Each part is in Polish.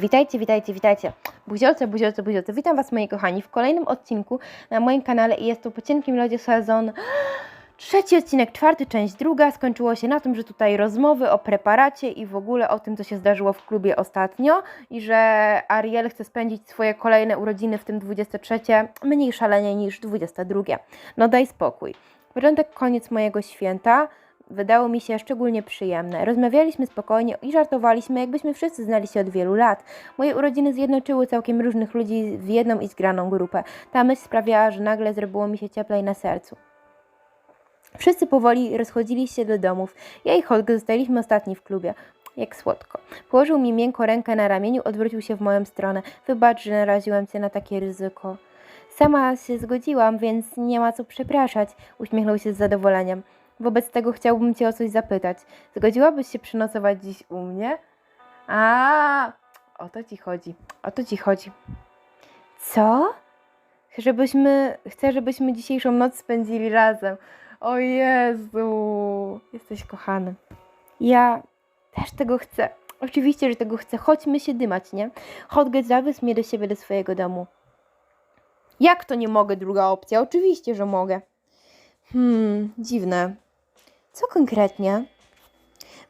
witajcie, witajcie, witajcie. Buziolce, buziolce, buziolce. Witam Was, moi kochani, w kolejnym odcinku na moim kanale i jest to po cienkim lodzie sezon trzeci odcinek, czwarty, część druga. Skończyło się na tym, że tutaj rozmowy o preparacie i w ogóle o tym, co się zdarzyło w klubie ostatnio i że Ariel chce spędzić swoje kolejne urodziny, w tym 23, mniej szalenie niż 22. No daj spokój. Początek, koniec mojego święta wydało mi się szczególnie przyjemne. Rozmawialiśmy spokojnie i żartowaliśmy, jakbyśmy wszyscy znali się od wielu lat. Moje urodziny zjednoczyły całkiem różnych ludzi w jedną i zgraną grupę. Ta myśl sprawiała, że nagle zrobiło mi się cieplej na sercu. Wszyscy powoli rozchodzili się do domów. Ja i Holger zostaliśmy ostatni w klubie. Jak słodko. Położył mi miękko rękę na ramieniu, odwrócił się w moją stronę. Wybacz, że naraziłem cię na takie ryzyko. Sama się zgodziłam, więc nie ma co przepraszać. Uśmiechnął się z zadowoleniem. Wobec tego chciałbym cię o coś zapytać. Zgodziłabyś się przenocować dziś u mnie? A, o to ci chodzi. O to ci chodzi. Co? Żebyśmy, chcę, żebyśmy dzisiejszą noc spędzili razem. O Jezu, jesteś kochany. Ja też tego chcę. Oczywiście, że tego chcę. Chodźmy się dymać, nie? Chodź, zawiózł mnie do siebie, do swojego domu. Jak to nie mogę? Druga opcja. Oczywiście, że mogę. Hmm, dziwne. Co konkretnie?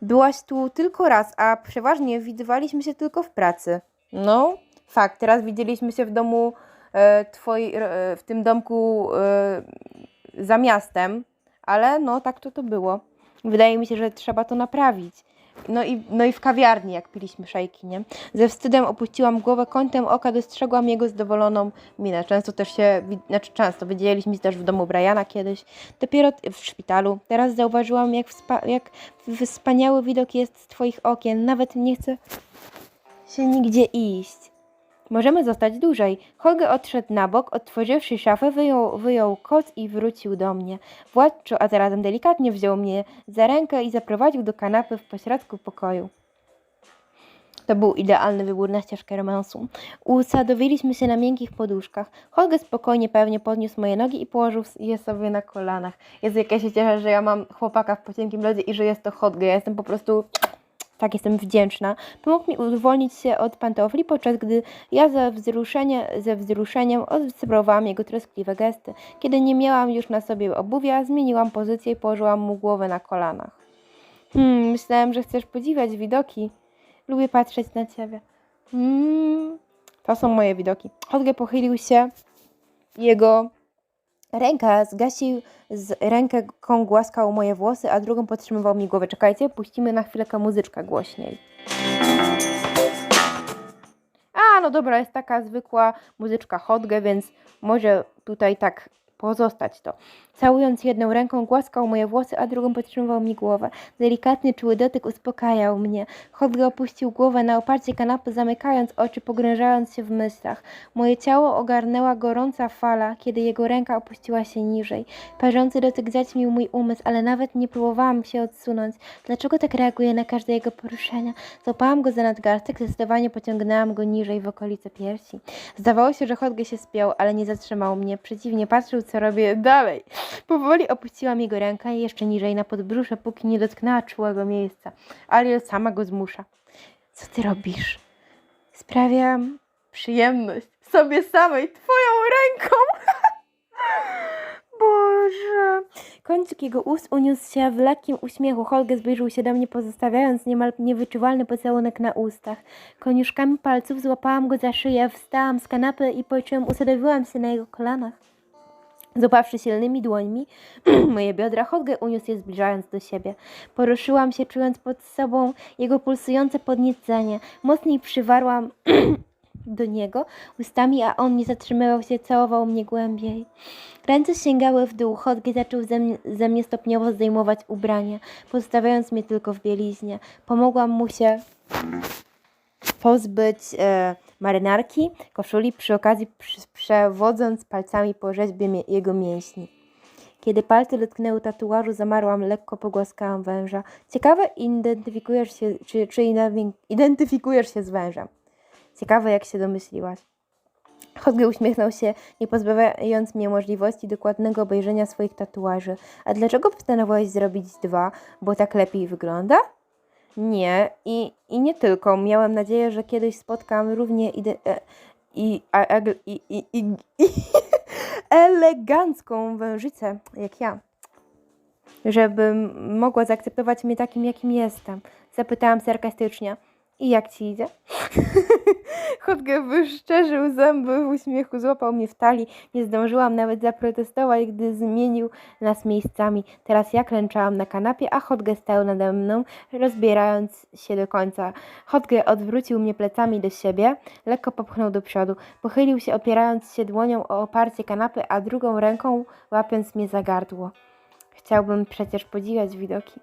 Byłaś tu tylko raz, a przeważnie widywaliśmy się tylko w pracy. No, fakt. Teraz widzieliśmy się w domu e, twoi, e, w tym domku e, za miastem, ale no tak to to było. Wydaje mi się, że trzeba to naprawić. No i, no i w kawiarni, jak piliśmy szejki, nie? Ze wstydem opuściłam głowę, kątem oka dostrzegłam jego zadowoloną minę. Często też się, znaczy często, widzieliśmy się też w domu Briana kiedyś, dopiero w szpitalu. Teraz zauważyłam, jak, wspa- jak wspaniały widok jest z twoich okien. Nawet nie chcę się nigdzie iść. Możemy zostać dłużej. Holger odszedł na bok, otworzywszy szafę, wyjął, wyjął koc i wrócił do mnie. Władczo, a zarazem delikatnie wziął mnie za rękę i zaprowadził do kanapy w pośrodku pokoju. To był idealny wybór na ścieżkę romansu. Usadowiliśmy się na miękkich poduszkach. Holger spokojnie pewnie podniósł moje nogi i położył je sobie na kolanach. Jezu, jak ja się cieszę, że ja mam chłopaka w pocienkim lodzie i że jest to Holger. Ja jestem po prostu tak jestem wdzięczna. Pomógł mi uwolnić się od pantofli, podczas gdy ja ze, wzruszenie, ze wzruszeniem odobserwowałam jego troskliwe gesty. Kiedy nie miałam już na sobie obuwia, zmieniłam pozycję i położyłam mu głowę na kolanach. Hmm, myślałem, że chcesz podziwiać widoki. Lubię patrzeć na ciebie. Hmm, to są moje widoki. Hodge pochylił się. Jego ręka zgasił, z ręką głaskał moje włosy, a drugą podtrzymywał mi głowę. Czekajcie, puścimy na chwilkę muzyczkę głośniej. A, no dobra, jest taka zwykła muzyczka Hodge, więc może tutaj tak pozostać to. Całując jedną ręką głaskał moje włosy, a drugą podtrzymywał mi głowę. Delikatny, czuły dotyk uspokajał mnie. Hodge opuścił głowę na oparcie kanapy, zamykając oczy, pogrążając się w myślach. Moje ciało ogarnęła gorąca fala, kiedy jego ręka opuściła się niżej. Parzący dotyk zaćmił mój umysł, ale nawet nie próbowałam się odsunąć. Dlaczego tak reaguję na każde jego poruszenia? Złapałam go za nadgarstek, zdecydowanie pociągnęłam go niżej w okolice piersi. Zdawało się, że Hodge się spiął, ale nie zatrzymał mnie. Przeciwnie, patrzył, co robię dalej. Powoli opuściłam jego rękę jeszcze niżej na podbrzusze, póki nie dotknęła czułego miejsca. Ariel sama go zmusza. Co ty robisz? Sprawiam przyjemność sobie samej twoją ręką. Boże. Kończyk jego ust uniósł się w lekkim uśmiechu. Holger zbliżył się do mnie, pozostawiając niemal niewyczuwalny pocałunek na ustach. Koniuszkami palców złapałam go za szyję, wstałam z kanapy i po czym usadowiłam się na jego kolanach. Złapawszy silnymi dłońmi moje biodra, Hodge uniósł je zbliżając do siebie. Poruszyłam się, czując pod sobą jego pulsujące podniecenie. Mocniej przywarłam do niego ustami, a on nie zatrzymywał się, całował mnie głębiej. Ręce sięgały w dół, Hodge zaczął ze mnie, ze mnie stopniowo zdejmować ubranie, pozostawiając mnie tylko w bieliźnie. Pomogłam mu się pozbyć e, marynarki, koszuli, przy okazji przy, przewodząc palcami po rzeźbie jego mięśni. Kiedy palce dotknęły tatuażu, zamarłam, lekko pogłaskałam węża. Ciekawe, identyfikujesz się, czy, czy identyfikujesz się z wężem. Ciekawe, jak się domyśliłaś. Hodge uśmiechnął się, nie pozbawiając mnie możliwości dokładnego obejrzenia swoich tatuaży. A dlaczego postanowiłeś zrobić dwa? Bo tak lepiej wygląda? Nie, i, i nie tylko. Miałem nadzieję, że kiedyś spotkam równie ide- e, i, i, i, i, i, elegancką wężycę jak ja. Żebym mogła zaakceptować mnie takim, jakim jestem. Zapytałam sarkastycznie. I jak ci idzie? Chodkę wyszczerzył zęby w uśmiechu, złapał mnie w talii. Nie zdążyłam nawet zaprotestować, gdy zmienił nas miejscami. Teraz ja klęczałam na kanapie, a Hodge stał nade mną, rozbierając się do końca. Hodge odwrócił mnie plecami do siebie, lekko popchnął do przodu. Pochylił się, opierając się dłonią o oparcie kanapy, a drugą ręką łapiąc mnie za gardło. Chciałbym przecież podziwiać widoki.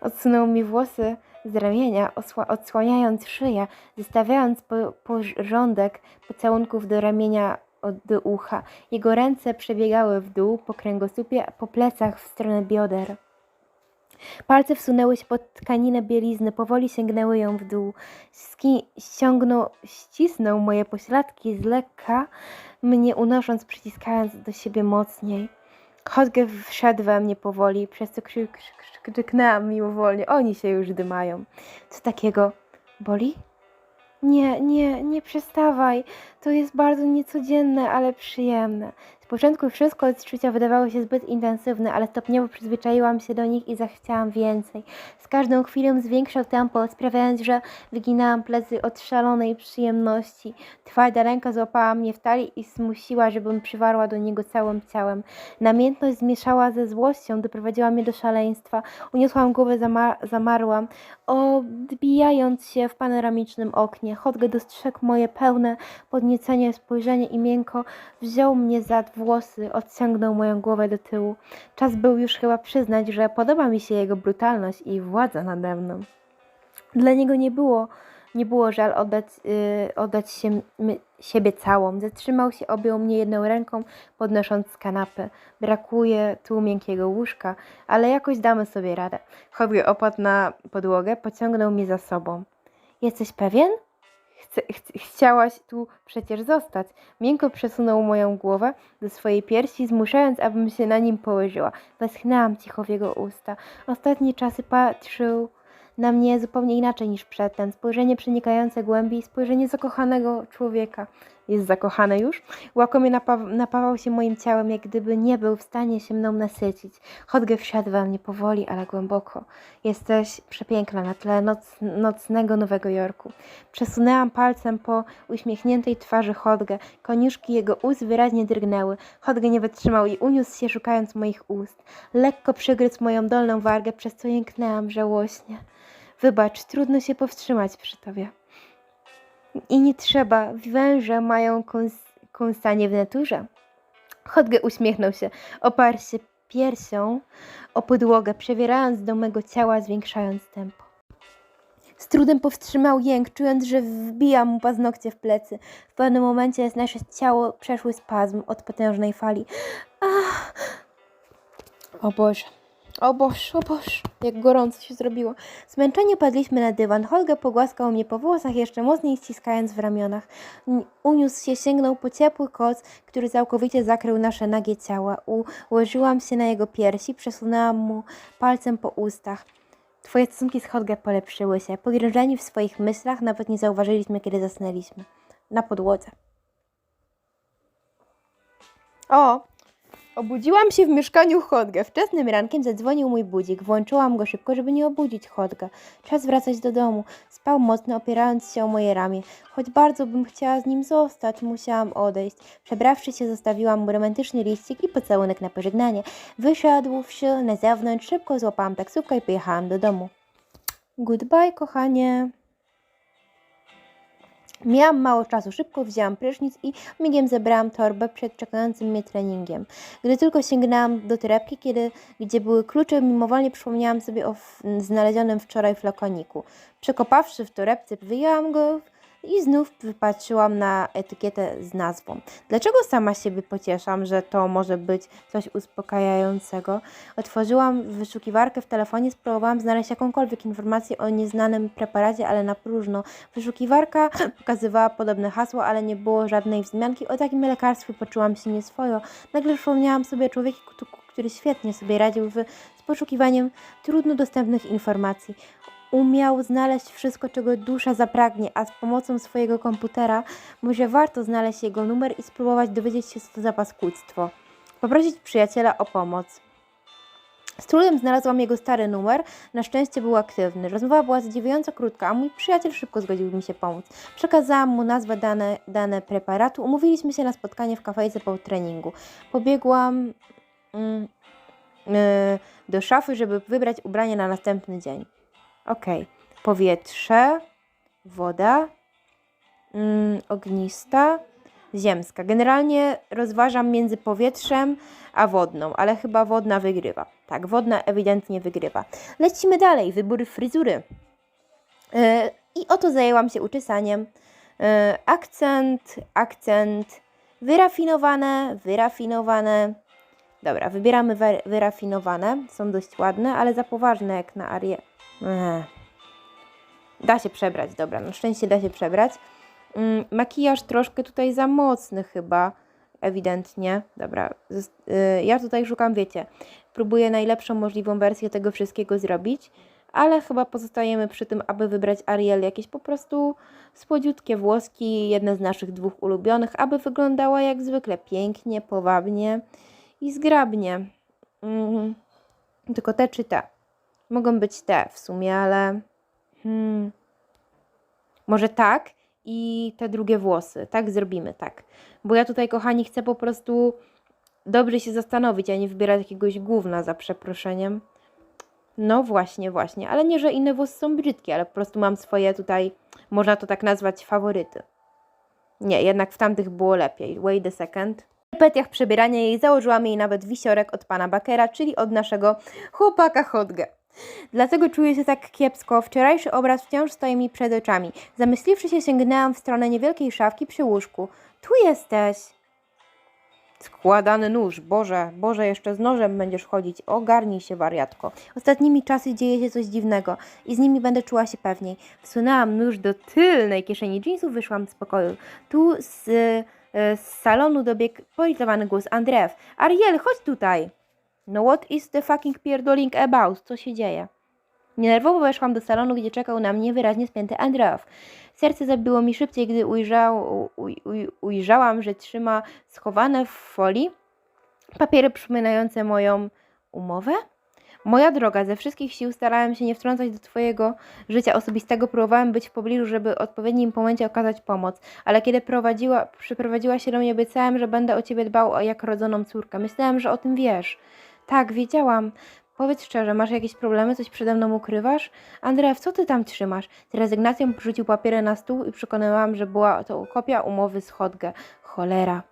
Odsunął mi włosy z ramienia, osła- odsłaniając szyję, zostawiając po- porządek pocałunków do ramienia od do ucha. Jego ręce przebiegały w dół po kręgosłupie, po plecach w stronę bioder. Palce wsunęły się pod tkaninę bielizny, powoli sięgnęły ją w dół. Ski- ściągnął, ścisnął moje pośladki z lekka, mnie unosząc, przyciskając do siebie mocniej. Hodge wszedł we mnie powoli, przez co krzy- krzy- krzyknęłam mimowolnie. Oni się już dymają. Co takiego? Boli? Nie, nie, nie przestawaj. To jest bardzo niecodzienne, ale przyjemne. Początku wszystko odczucia wydawały się zbyt intensywne, ale stopniowo przyzwyczaiłam się do nich i zachciałam więcej. Z każdą chwilą zwiększał tempo, sprawiając, że wyginałam plecy od szalonej przyjemności. Twarda ręka złapała mnie w talii i zmusiła, żebym przywarła do niego całym ciałem. Namiętność zmieszała ze złością, doprowadziła mnie do szaleństwa. Uniosłam głowę, zama- zamarłam, odbijając się w panoramicznym oknie. Hodge dostrzegł moje pełne podniecenie spojrzenie i miękko wziął mnie za włosy, odciągnął moją głowę do tyłu. Czas był już chyba przyznać, że podoba mi się jego brutalność i władza nade mną. Dla niego nie było, nie było żal oddać, yy, oddać się, my, siebie całą. Zatrzymał się, objął mnie jedną ręką, podnosząc z kanapy. Brakuje tu miękkiego łóżka, ale jakoś damy sobie radę. Hodge opadł na podłogę, pociągnął mnie za sobą. Jesteś pewien? Chce, ch- chciałaś tu przecież zostać. Miękko przesunął moją głowę do swojej piersi, zmuszając, abym się na nim położyła. Westchnęłam cicho w jego usta. Ostatnie czasy patrzył na mnie zupełnie inaczej niż przedtem. Spojrzenie przenikające głębiej, spojrzenie zakochanego człowieka. Jest zakochany już? Łakomie napaw- napawał się moim ciałem, jak gdyby nie był w stanie się mną nasycić. Hodge wsiadł we mnie powoli, ale głęboko. Jesteś przepiękna na tle noc, nocnego Nowego Jorku. Przesunęłam palcem po uśmiechniętej twarzy Hodge. Koniuszki jego ust wyraźnie drgnęły. Hodge nie wytrzymał i uniósł się, szukając moich ust. Lekko przygryzł moją dolną wargę, przez co jęknęłam żałośnie. Wybacz, trudno się powstrzymać przy tobie. I nie trzeba, węże mają kąs- kąsanie w naturze. Hodge uśmiechnął się, oparł się piersią o podłogę, przewierając do mego ciała, zwiększając tempo. Z trudem powstrzymał jęk, czując, że wbija mu paznokcie w plecy. W pewnym momencie nasze ciało przeszły spazm od potężnej fali. Ach! O Boże, o Boże, o Boże, jak gorąco się zrobiło. Zmęczeni padliśmy na dywan. Holga pogłaskał mnie po włosach, jeszcze mocniej ściskając w ramionach. Uniósł się, sięgnął po ciepły koc, który całkowicie zakrył nasze nagie ciała. Ułożyłam się na jego piersi, przesunęłam mu palcem po ustach. Twoje stosunki z Hodge polepszyły się. Pogrążeni w swoich myślach, nawet nie zauważyliśmy, kiedy zasnęliśmy. Na podłodze. O! Obudziłam się w mieszkaniu Hodge. Wczesnym rankiem zadzwonił mój budzik. Włączyłam go szybko, żeby nie obudzić Hodge. Czas wracać do domu. Spał mocno, opierając się o moje ramię. Choć bardzo bym chciała z nim zostać, musiałam odejść. Przebrawszy się, zostawiłam mu romantyczny liścik i pocałunek na pożegnanie. Wyszedłszy na zewnątrz, szybko złapałam taksówkę i pojechałam do domu. Goodbye, kochanie. Miałam mało czasu, szybko wzięłam prysznic i migiem zebrałam torbę przed czekającym mnie treningiem. Gdy tylko sięgnęłam do torebki, kiedy, gdzie były klucze, mimowolnie przypomniałam sobie o znalezionym wczoraj flakoniku. Przekopawszy w torebce, wyjęłam go i znów wypatrzyłam na etykietę z nazwą. Dlaczego sama siebie pocieszam, że to może być coś uspokajającego? Otworzyłam wyszukiwarkę w telefonie, spróbowałam znaleźć jakąkolwiek informację o nieznanym preparacie, ale na próżno. Wyszukiwarka pokazywała podobne hasło, ale nie było żadnej wzmianki. O takim lekarstwie poczułam się nieswojo. Nagle przypomniałam sobie o człowieku, który świetnie sobie radził w, poszukiwaniem trudno dostępnych informacji. Umiał znaleźć wszystko, czego dusza zapragnie, a z pomocą swojego komputera może warto znaleźć jego numer i spróbować dowiedzieć się, co to za paskudztwo. Poprosić przyjaciela o pomoc. Z trudem znalazłam jego stary numer, na szczęście był aktywny. Rozmowa była zadziwiająco krótka, a mój przyjaciel szybko zgodził mi się pomóc. Przekazałam mu nazwę dane, dane preparatu, umówiliśmy się na spotkanie w kafejce po treningu. Pobiegłam mm, yy, do szafy, żeby wybrać ubranie na następny dzień. Okej. Powietrze, woda, mm, ognista, ziemska. Generalnie rozważam między powietrzem a wodną, ale chyba wodna wygrywa. Tak, wodna ewidentnie wygrywa. Lecimy dalej. Wybór fryzury. Yy, I oto zajęłam się uczesaniem. Yy, akcent, akcent, wyrafinowane, wyrafinowane. Dobra, wybieramy wy- wyrafinowane. Są dość ładne, ale za poważne jak na Arię. Da się przebrać, dobra, na szczęście da się przebrać. Mm, makijaż troszkę tutaj za mocny chyba, ewidentnie. Dobra, y, ja tutaj szukam, wiecie, próbuję najlepszą możliwą wersję tego wszystkiego zrobić, ale chyba pozostajemy przy tym, aby wybrać Ariel jakieś po prostu słodziutkie włoski, jedne z naszych dwóch ulubionych, aby wyglądała jak zwykle pięknie, powabnie i zgrabnie. Mm, tylko te czy te? Mogą być te w sumie, ale. Hmm. Może tak i te drugie włosy. Tak zrobimy, tak. Bo ja tutaj, kochani, chcę po prostu dobrze się zastanowić, a nie wybierać jakiegoś gówna za przeproszeniem. No właśnie, właśnie. Ale nie, że inne włosy są brzydkie, ale po prostu mam swoje tutaj, można to tak nazwać, faworyty. Nie, jednak w tamtych było lepiej. Wait a second. W repetiach przebierania jej założyłam jej nawet wisiorek od pana Bakera, czyli od naszego chłopaka Hodge. Dlatego czuję się tak kiepsko. Wczorajszy obraz wciąż stoi mi przed oczami. Zamysliwszy się, sięgnęłam w stronę niewielkiej szafki przy łóżku. Tu jesteś! Składany nóż. Boże, Boże, jeszcze z nożem będziesz chodzić. Ogarnij się, wariatko. Ostatnimi czasy dzieje się coś dziwnego i z nimi będę czuła się pewniej. Wsunęłam nóż do tylnej kieszeni jeansów, wyszłam z pokoju. Tu z, e, z salonu dobiegł politowany głos Andrew. Ariel, chodź tutaj! No what is the fucking pierdoling about? Co się dzieje? Nienerwowo weszłam do salonu, gdzie czekał na mnie wyraźnie spięty Andrew. Serce zabiło mi szybciej, gdy ujrzał, uj, uj, ujrzałam, że trzyma schowane w folii papiery przypominające moją umowę. Moja droga, ze wszystkich sił starałem się nie wtrącać do Twojego życia osobistego. Próbowałem być w pobliżu, żeby w odpowiednim momencie okazać pomoc. Ale kiedy prowadziła, przyprowadziła się do mnie, obiecałem, że będę o Ciebie dbał jak rodzoną córkę. Myślałem, że o tym wiesz. Tak, wiedziałam. Powiedz szczerze, masz jakieś problemy? Coś przede mną ukrywasz? Andrew, co ty tam trzymasz? Z rezygnacją porzucił papiery na stół i przekonywałam, że była to kopia umowy z Hodge. Cholera.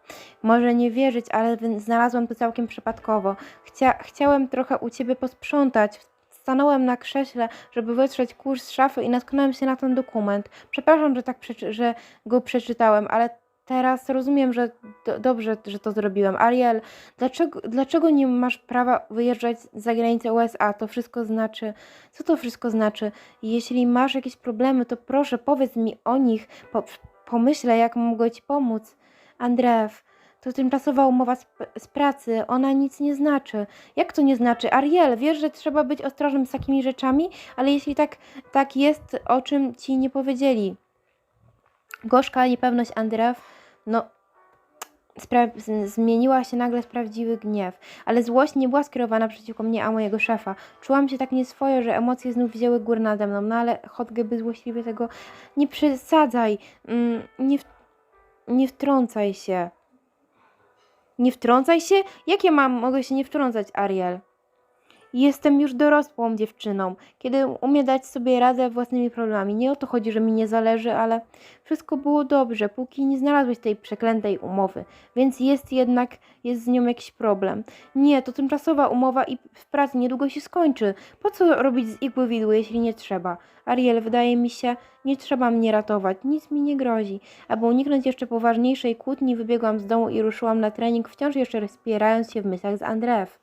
Może nie wierzyć, ale znalazłam to całkiem przypadkowo. Chcia chciałem trochę u ciebie posprzątać. Stanąłem na krześle, żeby wytrzeć kurz z szafy i natknąłem się na ten dokument. Przepraszam, że tak że go przeczytałem, ale teraz rozumiem, że do dobrze, że to zrobiłem. Ariel, dlaczego, dlaczego nie masz prawa wyjeżdżać za granicę USA? To wszystko znaczy. Co to wszystko znaczy? Jeśli masz jakieś problemy, to proszę powiedz mi o nich. Po, pomyślę, jak mogę ci pomóc. Andrew, to tymczasowa umowa z, z pracy, ona nic nie znaczy. Jak to nie znaczy? Ariel, wiesz, że trzeba być ostrożnym z takimi rzeczami, ale jeśli tak, tak jest, o czym ci nie powiedzieli. Gorzka niepewność Andrew, no zmieniła się nagle w prawdziwy gniew, ale złość nie była skierowana przeciwko mnie, a mojego szefa. Czułam się tak nieswojo, że emocje znów wzięły górę nade mną, no ale Hodge by złośliwie tego nie przesadzaj, mm, nie, w, nie wtrącaj się. Nie wtrącaj się? Jak ja mam, mogę się nie wtrącać, Ariel? Jestem już dorosłą dziewczyną, kiedy umie dać sobie radę własnymi problemami. Nie o to chodzi, że mi nie zależy, ale wszystko było dobrze, póki nie znalazłeś tej przeklętej umowy. Więc jest jednak, jest z nią jakiś problem. Nie, to tymczasowa umowa i w pracy niedługo się skończy. Po co robić z igły widły, jeśli nie trzeba? Ariel, wydaje mi się, nie trzeba mnie ratować, nic mi nie grozi. Aby uniknąć jeszcze poważniejszej kłótni, wybiegłam z domu i ruszyłam na trening, wciąż jeszcze rozpierając się w myślach z Andrew.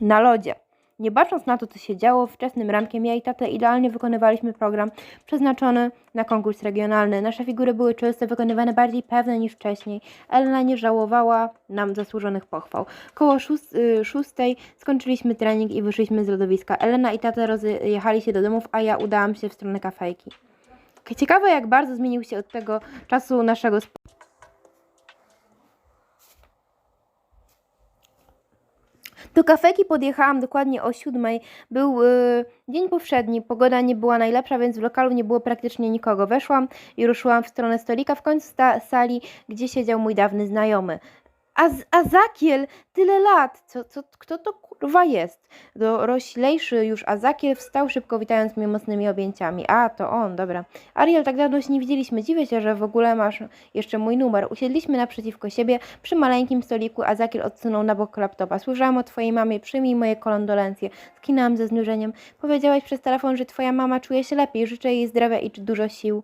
Na lodzie. Nie bacząc na to, co się działo, wczesnym rankiem ja i tata idealnie wykonywaliśmy program przeznaczony na konkurs regionalny. Nasze figury były czyste, wykonywane bardziej pewne niż wcześniej. Elena nie żałowała nam zasłużonych pochwał. Koło szóst, y, szóstej skończyliśmy trening i wyszliśmy z lodowiska. Elena i tata rozjechali się do domów, a ja udałam się w stronę kafejki. Ciekawe, jak bardzo zmienił się od tego czasu naszego sp- Do kafeki podjechałam dokładnie o siódmej. Był y, dzień powszedni, pogoda nie była najlepsza, więc w lokalu nie było praktycznie nikogo. Weszłam i ruszyłam w stronę stolika w końcu sali, gdzie siedział mój dawny znajomy. A, a Zakiel, tyle lat! Co, co, kto to kurwa jest? Doroślejszy już Azakiel wstał szybko, witając mnie mocnymi objęciami. A, to on, dobra. Ariel, tak dawno się nie widzieliśmy. Dziwię się, że w ogóle masz jeszcze mój numer. Usiedliśmy naprzeciwko siebie przy maleńkim stoliku, a Zakiel odsunął na bok laptopa. Słyszałam o twojej mamie, przyjmij moje kondolencje. Skinęłam ze znużeniem. Powiedziałaś przez telefon, że twoja mama czuje się lepiej. Życzę jej zdrowia i dużo sił.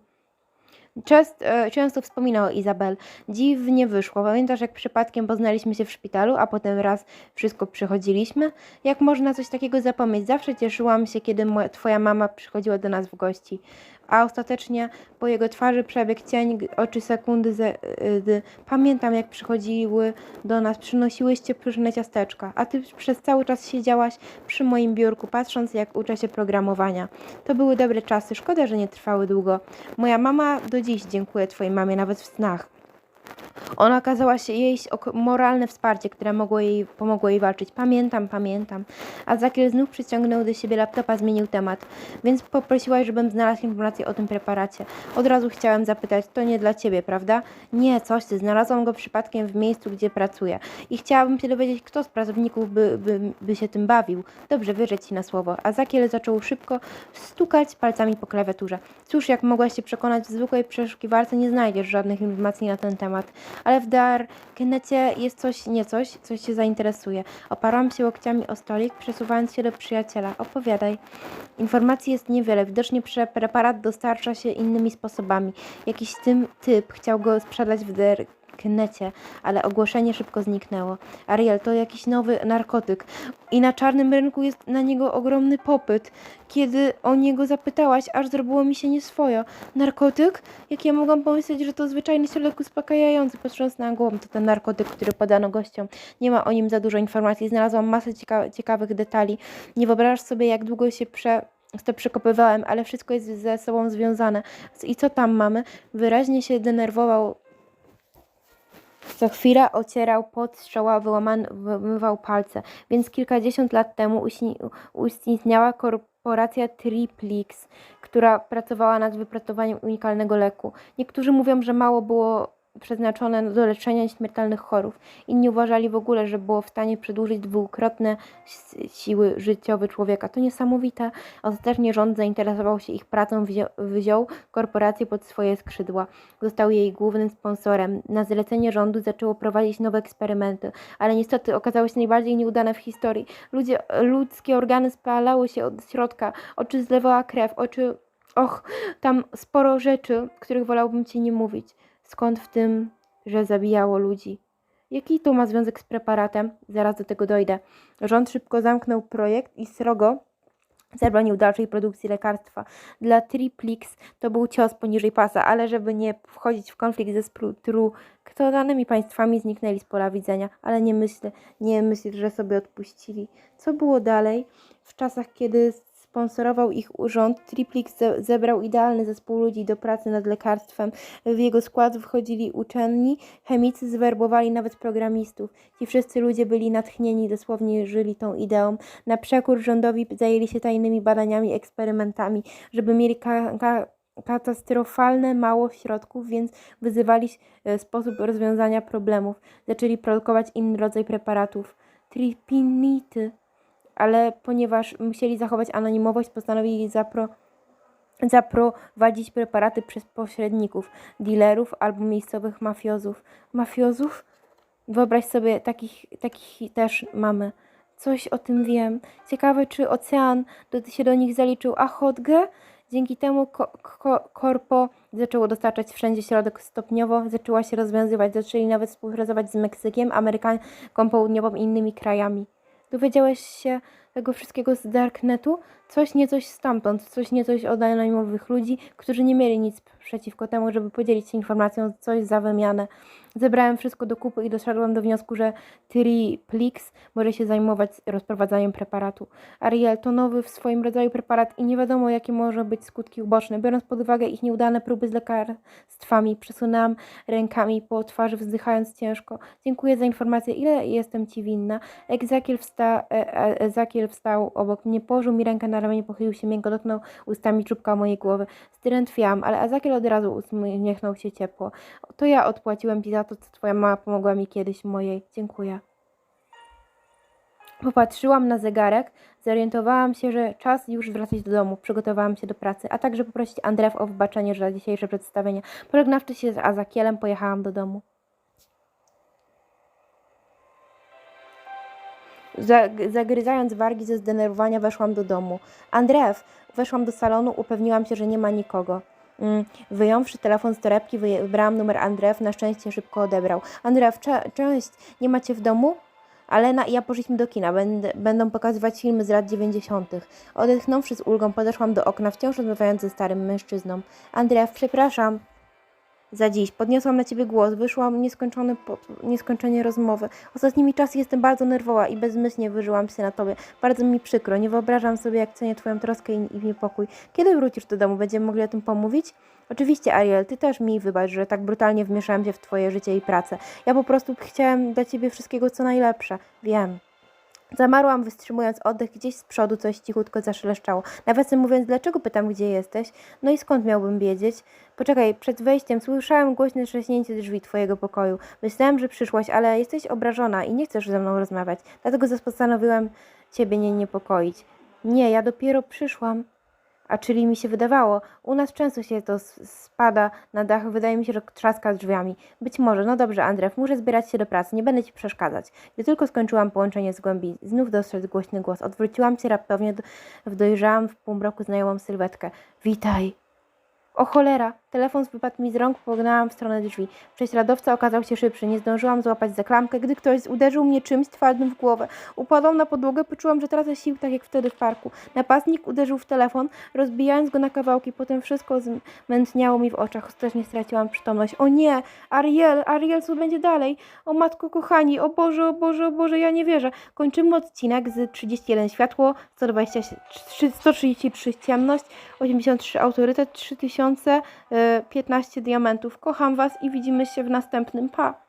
Częst, e, często wspominał o Izabel. Dziwnie wyszło. Pamiętasz, jak przypadkiem poznaliśmy się w szpitalu, a potem raz wszystko przychodziliśmy? Jak można coś takiego zapomnieć? Zawsze cieszyłam się, kiedy moja, twoja mama przychodziła do nas w gości. A ostatecznie po jego twarzy przebiegł cień, oczy sekundy. Ze, y, dy. Pamiętam, jak przychodziły do nas, przynosiłyście pyszne ciasteczka, a ty przez cały czas siedziałaś przy moim biurku, patrząc, jak uczę się programowania. To były dobre czasy, szkoda, że nie trwały długo. Moja mama do dziś dziękuję twojej mamie, nawet w snach. Ona okazała się jej moralne wsparcie, które mogło jej, pomogło jej walczyć. Pamiętam, pamiętam. A Zakiel znów przyciągnął do siebie laptopa, zmienił temat. Więc poprosiłaś, żebym znalazł informacje o tym preparacie. Od razu chciałem zapytać, to nie dla ciebie, prawda? Nie, coś ty. Znalazłam go przypadkiem w miejscu, gdzie pracuję. I chciałabym się dowiedzieć, kto z pracowników by, by, by się tym bawił. Dobrze, wierzę ci na słowo. A Zakiel zaczął szybko stukać palcami po klawiaturze. Cóż, jak mogłaś się przekonać, w zwykłej przeszukiwarce nie znajdziesz żadnych informacji na ten temat. Ale w Darknecie jest coś, nie coś, cię zainteresuje. Oparłam się łokciami o stolik, przesuwając się do przyjaciela. Opowiadaj. Informacji jest niewiele. Widocznie preparat dostarcza się innymi sposobami. Jakiś tym typ chciał go sprzedać w Darknecie, ale ogłoszenie szybko zniknęło. Ariel, to jakiś nowy narkotyk i na czarnym rynku jest na niego ogromny popyt. Kiedy o niego zapytałaś, aż zrobiło mi się nieswojo. Narkotyk? Jak ja mogłam pomyśleć, że to zwyczajny środek uspokajający, patrząc na głowę, to ten narkotyk, który podano gościom. Nie ma o nim za dużo informacji. Znalazłam masę cieka- ciekawych detali. Nie wyobrażasz sobie, jak długo się prze to przekopywałem, ale wszystko jest ze sobą związane. I co tam mamy? Wyraźnie się denerwował. Co chwilę ocierał pot z czoła, wyłaman, wymywał palce. Więc kilkadziesiąt lat temu uśni- istniała korporacja Triplix, która pracowała nad wypracowaniem unikalnego leku. Niektórzy mówią, że mało było przeznaczone do leczenia śmiertelnych chorób. Inni uważali w ogóle, że było w stanie przedłużyć dwukrotne siły życiowe człowieka. To niesamowite. Ostatecznie rząd zainteresował się ich pracą, wzią, wziął korporację pod swoje skrzydła. Został jej głównym sponsorem. Na zlecenie rządu zaczęło prowadzić nowe eksperymenty, ale niestety okazały się najbardziej nieudane w historii. Ludzie, ludzkie organy spalały się od środka, oczy zlewała krew, oczy... Och, tam sporo rzeczy, których wolałbym ci nie mówić. Skąd w tym, że zabijało ludzi? Jaki to ma związek z preparatem? Zaraz do tego dojdę. Rząd szybko zamknął projekt i srogo zabronił dalszej produkcji lekarstwa. Dla Triplix to był cios poniżej pasa, ale żeby nie wchodzić w konflikt ze danymi państwami zniknęli z pola widzenia, ale nie myślę, nie myśl, że sobie odpuścili. Co było dalej? W czasach, kiedy sponsorował ich urząd, Triplix ze- zebrał idealny zespół ludzi do pracy nad lekarstwem. W jego skład wchodzili uczenni, chemicy, zwerbowali nawet programistów. Ci wszyscy ludzie byli natchnieni, dosłownie żyli tą ideą. Na przekór rządowi zajęli się tajnymi badaniami, eksperymentami, żeby mieli ka- ka- katastrofalne mało środków, więc wyzywali e, sposób rozwiązania problemów. Zaczęli produkować inny rodzaj preparatów. tripinity. Ale ponieważ musieli zachować anonimowość, postanowili zapro zaprowadzić preparaty przez pośredników, dealerów albo miejscowych mafiozów. Mafiozów? Wyobraź sobie, takich, takich też mamy. Coś o tym wiem. Ciekawe, czy ocean do, się do nich zaliczył, a Hodge? Dzięki temu ko, ko, korpo zaczęło dostarczać wszędzie środek stopniowo, zaczęła się rozwiązywać, zaczęli nawet współpracować z Meksykiem, Amerykanką Południową i innymi krajami. Dowiedziałeś się tego wszystkiego z Darknetu? Coś nie coś stamtąd, coś nie coś od anonimowych ludzi, którzy nie mieli nic przeciwko temu, żeby podzielić się informacją, coś za wymianę. Zebrałem wszystko do kupy i doszedłem do wniosku, że Triplix może się zajmować rozprowadzaniem preparatu. Ariel to nowy w swoim rodzaju preparat i nie wiadomo, jakie może być skutki uboczne. Biorąc pod uwagę ich nieudane próby z lekarstwami, przesunęłam rękami po twarzy, wzdychając ciężko. Dziękuję za informację, ile jestem Ci winna. Ezekiel, wsta, e, e, wstał obok mnie, położył mi rękę na ramieniu, pochylił się miękko, dotknął ustami czubka mojej głowy. Zdrętwiałam, ale Ezekiel od razu uśmiechnął się ciepło. To ja odpłaciłem Ci za to, co Twoja mama pomogła mi kiedyś mojej. Dziękuję. Popatrzyłam na zegarek, zorientowałam się, że czas już wracać do domu. Przygotowałam się do pracy, a także poprosić Andrzew o wybaczenie za dzisiejsze przedstawienie. Pożegnawszy się z Azakielem, pojechałam do domu. Zag- Zagryzając wargi ze zdenerwowania, weszłam do domu. Andrew, weszłam do salonu, upewniłam się, że nie ma nikogo. Mm, Wyjąwszy telefon z torebki, wybrałam numer Andrew, na szczęście szybko odebrał. Andrew, cze- cześć, nie macie w domu? Alena i ja poszliśmy do kina, będą pokazywać filmy z lat 90. Odetchnąwszy z ulgą, podeszłam do okna, wciąż rozmawiając ze starym mężczyzną. Andrew, przepraszam za dziś. Podniosłam na ciebie głos, wyszłam nieskończone, po, nieskończenie rozmowy. Ostatnimi czasy jestem bardzo nerwowa i bezmyślnie wyżyłam się na tobie. Bardzo mi przykro, nie wyobrażam sobie, jak cenię twoją troskę i, i niepokój. Kiedy wrócisz do domu? Będziemy mogli o tym pomówić? Oczywiście, Ariel, ty też mi wybacz, że tak brutalnie wmieszałam się w twoje życie i pracę. Ja po prostu chciałem dla ciebie wszystkiego, co najlepsze. Wiem. Zamarłam, wystrzymując oddech, gdzieś z przodu coś cichutko zaszeleszczało. Nawiasem mówiąc, dlaczego pytam, gdzie jesteś? No i skąd miałbym wiedzieć? Poczekaj, przed wejściem słyszałem głośne trzaśnięcie drzwi twojego pokoju. Myślałem, że przyszłaś, ale jesteś obrażona i nie chcesz ze mną rozmawiać. Dlatego postanowiłam ciebie nie niepokoić. Nie, ja dopiero przyszłam. A czyli mi się wydawało, u nas często się to spada na dach, wydaje mi się, że trzaska drzwiami. Być może, no dobrze, Andrew, muszę zbierać się do pracy, nie będę ci przeszkadzać. Gdy tylko skończyłam połączenie z głębi, znów dostrzegł głośny głos. Odwróciłam się raptownie, do, dojrzałam w półmroku znajomą sylwetkę. Witaj. O cholera! Telefon wypadł mi z rąk, pognałam w stronę drzwi. Prześladowca okazał się szybszy. Nie zdążyłam złapać za klamkę, gdy ktoś uderzył mnie czymś twardym w głowę. Upadłam na podłogę, poczułam, że tracę sił, tak jak wtedy w parku. Napastnik uderzył w telefon, rozbijając go na kawałki. Potem wszystko zmętniało mi w oczach. Ostatecznie straciłam przytomność. O nie! Ariel! Ariel, co będzie dalej? O matko kochani! O Boże, o Boże, o Boże, ja nie wierzę. Kończymy odcinek z 31 światło, 123, 133 ciemność, 83 autorytet, 3015 diamentów. Kocham Was i widzimy się w następnym. Pa!